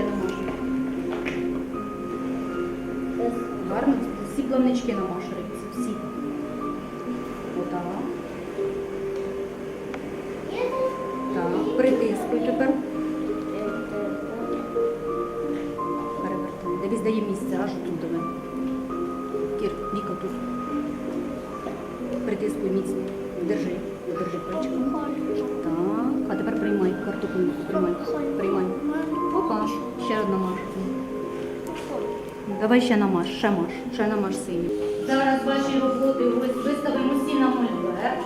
я намажу. Ось, гарно, всі плавнички намажу, рибці, всі. Отак. Так, притискуй тепер. Перевертаємо. Дивись, дає місце, аж тут до мене. Кір, Ніка тут. Притискуй міцно. Держи. Держи пальчиком. Так. А тепер приймай картоплю. Приймай. Приймай. Опа. Ще одна маш. Давай ще намаш, ще маш, ще намаш синю. Зараз ваші роботи ось виставимо всі на мольбер.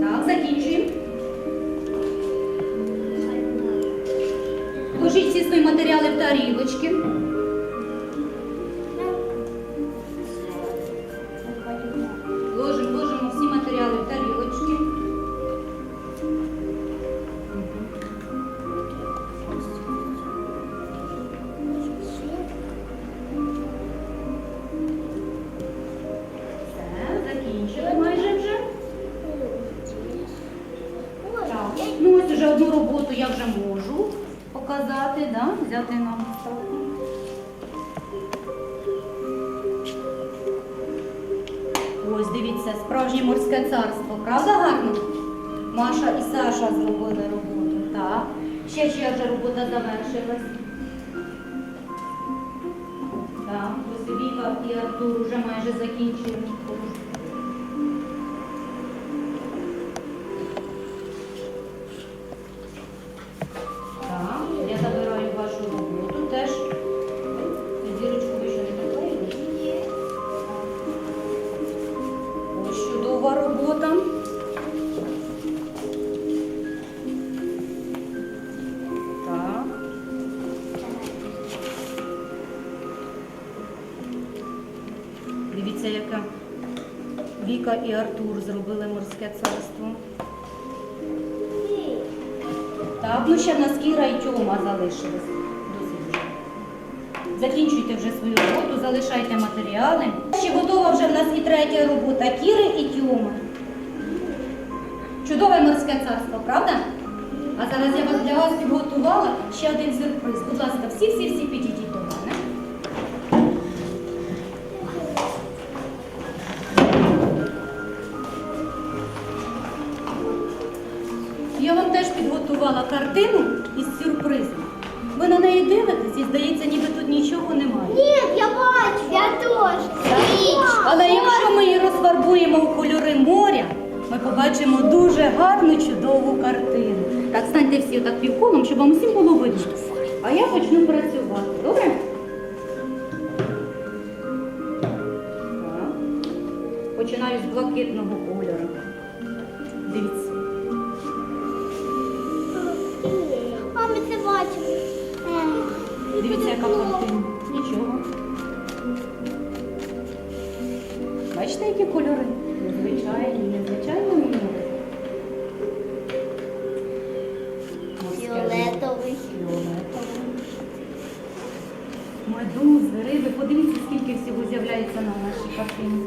Так, закінчуємо. Ложіть всі свої матеріали в тарілочки. Одну роботу я вже можу показати, да? взяти на виставку. Ось дивіться, справжнє морське царство, правда гарно? Маша і Саша зробили роботу. Так. Ще чия вже робота завершилась. Так, ось Віка і Артур вже майже закінчили. Ось робота. Так. Дивіться, яка Віка і Артур зробили морське царство. Так, ну ще в нас Кіра і Тьома залишились. Закінчуйте вже свою роботу, залишайте матеріали. Ще готова вже в нас і третя робота Кіри і Тьоми. Чудове морське царство, правда? А зараз я вас для вас підготувала ще один сюрприз. Будь ласка, всі-всі-всі підійдіть до мене. Я вам теж підготувала картину із сюрпризом. Ви на неї дивитесь і здається, ніби нічого немає. Нет, я бачу. Я тоже. Але якщо ми її розфарбуємо у кольори моря, ми побачимо дуже гарну, чудову картину. Так, станьте всі отак півколом, щоб вам усім було видно. А я почну працювати. Добре? Так. Починаю з блакитного кольору. Дивіться. Яка картина. Нічого. Бачите, які кольори? Незвичайні, незвичайно. Морське Фіолетовий. Фіолетовий. Медузи, риби. Подивіться, скільки всього з'являється на нашій картині.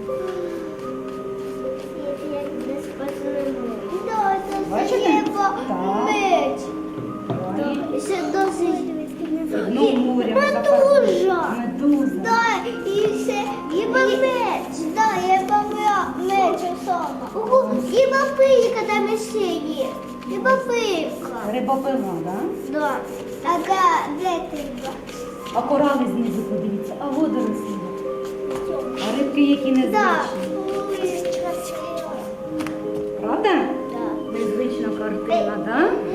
Дно моря. Медуза. Медуза. Да, і ще риба меч. Да, риба меч особа. Ого, риба пилька там ще є. Риба пилька. Рибопила, так? Да? Да. А де, ти бачиш? А корали знизу подивіться, а водорослі. А рибки, які не Да. Правда? Да. Незвична картина, так? Ну,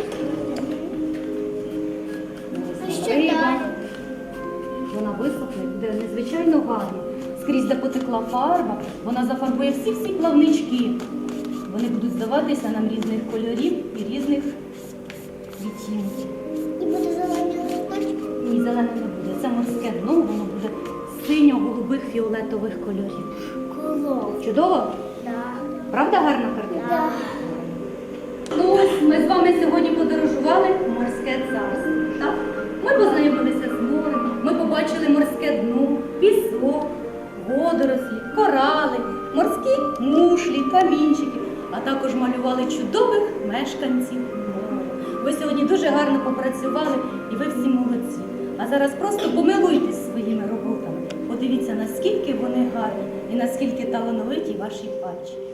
буде незвичайно гарно. Скрізь, де потекла фарба, вона зафарбує всі-всі плавнички. Вони будуть здаватися нам різних кольорів і різних відтінків. І буде зелені листочки. Ні, зелене не буде. Це морське дно, воно буде синьо-голубих фіолетових кольорів. Коло. Чудово? Да. Правда гарна картина? Да. Ну ось ми з вами сьогодні подорожували в морське царство. Так? Ми познайомилися з морем, ми побачили морське дно, пісок, водорослі, корали, морські мушлі, камінчики, а також малювали чудових мешканців моря. Ви сьогодні дуже гарно попрацювали і ви всі молодці. А зараз просто помилуйтесь своїми роботами. Подивіться, наскільки вони гарні і наскільки талановиті ваші пальчики.